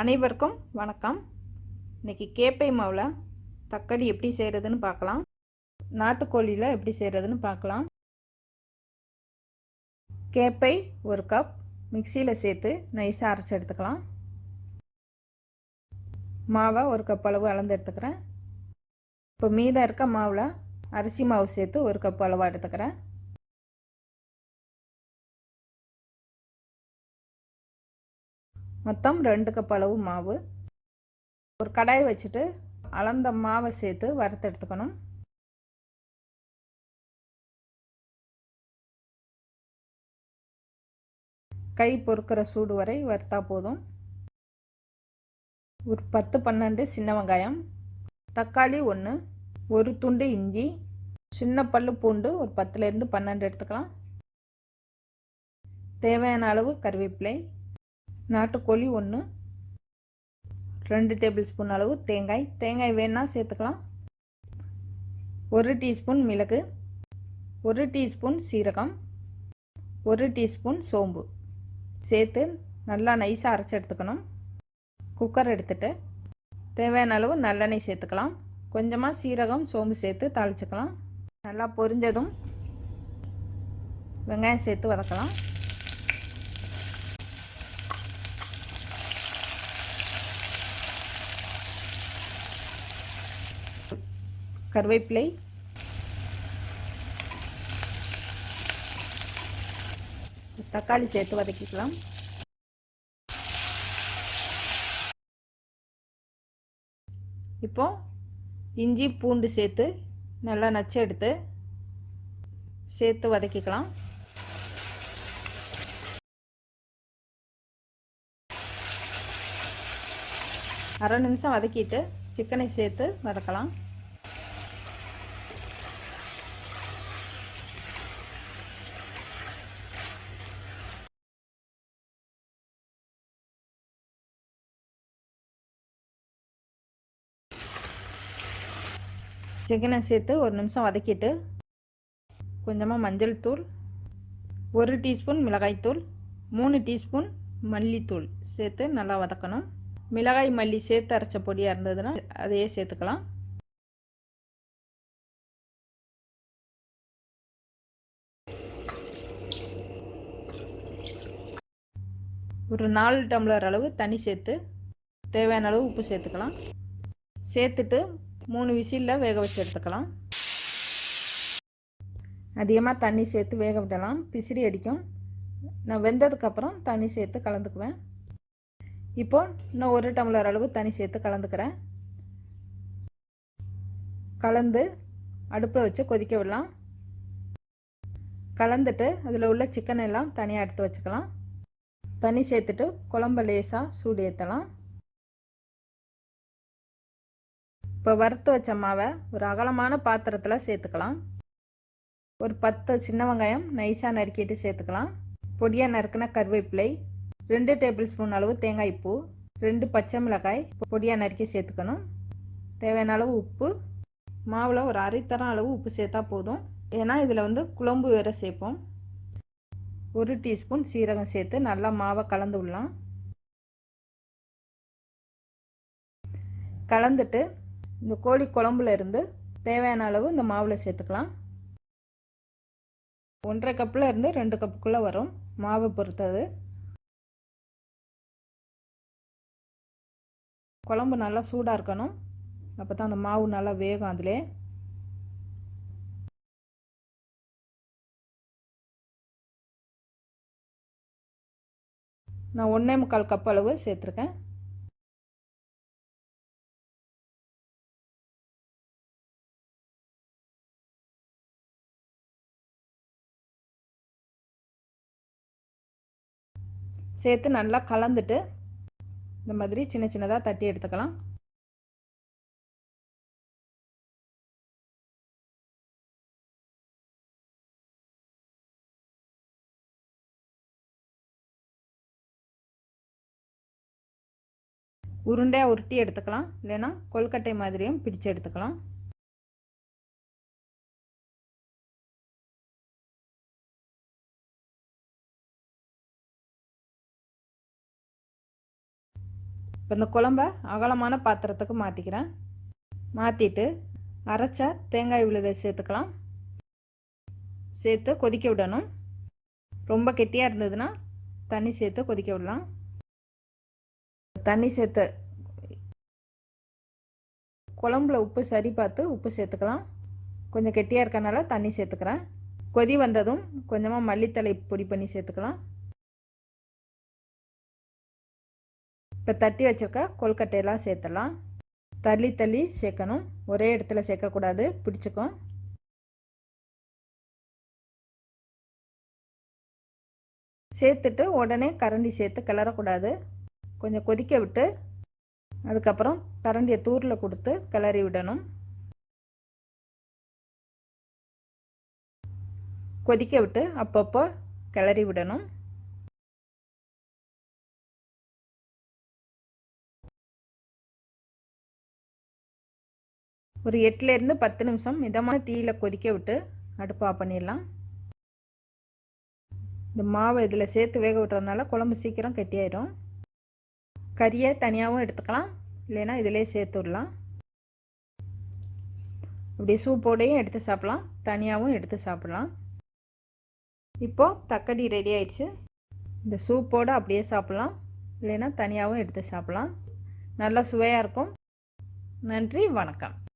அனைவருக்கும் வணக்கம். இன்னைக்கு கேப்பை மாவில் தக்காளி எப்படி செய்கிறதுன்னு பார்க்கலாம். நாட்டுக்கோழியில் எப்படி செய்கிறதுன்னு பார்க்கலாம். கேப்பை ஒரு கப் மிக்சியில் சேர்த்து நைஸாக அரைச்சி எடுத்துக்கலாம். மாவை ஒரு கப் அளவு அளந்து எடுத்துக்கிறேன். இப்போ மீதம் இருக்க மாவில் அரிசி மாவு சேர்த்து ஒரு கப் அளவாக எடுத்துக்கிறேன். மொத்தம் ரெண்டு கப் அளவு மாவு. ஒரு கடாய் வச்சுட்டு அளந்த மாவை சேர்த்து வறுத்து எடுத்துக்கணும். கை பொறுக்கிற சூடு வரை வறுத்தா போதும். ஒரு பத்து பன்னெண்டு சின்ன வெங்காயம் தக்காளி ஒன்று ஒரு துண்டு இஞ்சி சின்ன பல்லு பூண்டு ஒரு பத்துலேருந்து பன்னெண்டு எடுத்துக்கலாம். தேவையான அளவு கருவேப்பிலை நாட்டுக்கோழி ஒன்று ரெண்டு டேபிள் ஸ்பூன் அளவு தேங்காய். தேங்காய் வேணால் சேர்த்துக்கலாம். ஒரு டீஸ்பூன் மிளகு. ஒரு டீஸ்பூன் சீரகம். ஒரு டீஸ்பூன் சோம்பு. சேர்த்து நல்லா நைஸாக அரைச்சி எடுத்துக்கணும். குக்கர் எடுத்துகிட்டு தேவையான அளவு நல்லெண்ணெய் சேர்த்துக்கலாம். கொஞ்சமாக சீரகம் சோம்பு சேர்த்து தாளிச்சுக்கலாம். நல்லா பொரிஞ்சதும் வெங்காயம் சேர்த்து வதக்கலாம். கருவேப்பிலை. தக்காளி சேர்த்து வதக்கிக்கலாம். இப்போ இஞ்சி பூண்டு சேர்த்து நல்லா நச்சு எடுத்து சேர்த்து வதக்கிக்கலாம். அரை நிமிஷம் வதக்கிட்டு சிக்கனை சேர்த்து வதக்கலாம். சிக்கனை சேர்த்து ஒரு நிமிஷம் வதக்கிட்டு கொஞ்சமாக மஞ்சள் தூள் ஒரு டீஸ்பூன் மிளகாய்த்தூள் மூணு டீஸ்பூன் மல்லித்தூள் சேர்த்து நல்லா வதக்கணும். மிளகாய் மல்லி சேர்த்து அரைச்ச பொடியாக இருந்ததுன்னா அதையே சேர்த்துக்கலாம். ஒரு நாலு டம்ளர் அளவு தண்ணி சேர்த்து தேவையான அளவு உப்பு சேர்த்துக்கலாம். சேர்த்துட்டு மூணு விசிலில் வேக வச்சு எடுத்துக்கலாம். அதிகமாக தண்ணி சேர்த்து வேக விடலாம். பிசிறி அடிக்கும். நான் வெந்ததுக்கப்புறம் தண்ணி சேர்த்து கலந்துக்குவேன். இப்போ இன்னும் ஒரு டம்ளர் அளவு தண்ணி சேர்த்து கலந்துக்கிறேன். கலந்து அடுப்பில் வச்சு கொதிக்க விடலாம். கலந்துட்டு அதில் உள்ள சிக்கன் எல்லாம் தனியாக எடுத்து வச்சுக்கலாம். தண்ணி சேர்த்துட்டு குழம்பு லேசாக சூடு ஏற்றலாம் இப்போ வறுத்து வச்ச மாவை ஒரு அகலமான பாத்திரத்தில் சேர்த்துக்கலாம். ஒரு பத்து சின்ன வெங்காயம் நைஸாக நறுக்கிட்டு சேர்த்துக்கலாம். பொடியாக நறுக்கின கருவேப்பிலை ரெண்டு டேபிள் ஸ்பூன் அளவு தேங்காய் பூ ரெண்டு பச்சை மிளகாய் பொடியாக நறுக்கி சேர்த்துக்கணும். தேவையான அளவு உப்பு மாவில் ஒரு அரைத்தரம் அளவு உப்பு சேர்த்தா போதும். ஏன்னா இதில் வந்து குழம்பு வேற சேர்ப்போம். ஒரு டீஸ்பூன் சீரகம் சேர்த்து நல்லா மாவை கலந்து விடலாம். கலந்துட்டு இந்த கோழி குழம்புல இருந்து தேவையான அளவு இந்த மாவில் சேர்த்துக்கலாம். ஒன்றரை கப்பில் இருந்து ரெண்டு கப்புக்குள்ளே வரும் மாவை பொறுத்தது. குழம்பு நல்லா சூடாக இருக்கணும். அப்போ தான் அந்த மாவு நல்லா வேகும் அதிலே நான் ஒன்றே முக்கால் கப் அளவு சேர்த்துருக்கேன். சேர்த்து நல்லா கலந்துட்டு இந்த மாதிரி சின்ன சின்னதாக தட்டி எடுத்துக்கலாம். உருண்டையாக உருட்டி எடுத்துக்கலாம். இல்லைன்னா கொல்கட்டை மாதிரியும் பிடிச்சு எடுத்துக்கலாம். இப்போ இந்த குழம்ப அகலமான பாத்திரத்துக்கு மாற்றிக்கிறேன் மாற்றிட்டு அரைச்சா தேங்காய் விழுதை சேர்த்துக்கலாம். சேர்த்து கொதிக்க விடணும். ரொம்ப கெட்டியாக இருந்ததுன்னா தண்ணி சேர்த்து கொதிக்க விடலாம். தண்ணி சேர்த்து குழம்புல உப்பு சரி பார்த்து உப்பு சேர்த்துக்கலாம். கொஞ்சம் கெட்டியாக இருக்கனால தண்ணி சேர்த்துக்கிறேன். கொதி வந்ததும் கொஞ்சமாக மல்லித்தலை பொடி பண்ணி சேர்த்துக்கலாம். இப்போ தட்டி வச்சுருக்க கொல்கட்டையெல்லாம் சேர்த்துடலாம். தள்ளி தள்ளி சேர்க்கணும். ஒரே இடத்துல சேர்க்கக்கூடாது. பிடிச்சிக்கும் சேர்த்துட்டு உடனே கரண்டி சேர்த்து கிளறக்கூடாது. கொஞ்சம் கொதிக்க விட்டு அதுக்கப்புறம் கரண்டியை தூரில் கொடுத்து கிளறி விடணும். கொதிக்க விட்டு அப்பப்போ கிளறி விடணும். ஒரு எட்டுலேருந்து பத்து நிமிஷம் மிதமான தீயில் கொதிக்க விட்டு அடுப்பாக பண்ணிடலாம். இந்த மாவை இதில் சேர்த்து வேக விட்டுறதுனால குழம்பு சீக்கிரம் கெட்டியாயிடும் கறியை தனியாகவும் எடுத்துக்கலாம். இல்லைன்னா இதிலே சேர்த்து விடலாம். அப்படியே சூப்போடையும் எடுத்து சாப்பிட்லாம். தனியாகவும் எடுத்து சாப்பிட்லாம். இப்போது தக்காளி ரெடி ஆயிடுச்சு. இந்த சூப்போடு அப்படியே சாப்பிட்லாம். இல்லைன்னா தனியாகவும் எடுத்து சாப்பிட்லாம். நல்லா சுவையாக இருக்கும். நன்றி வணக்கம்.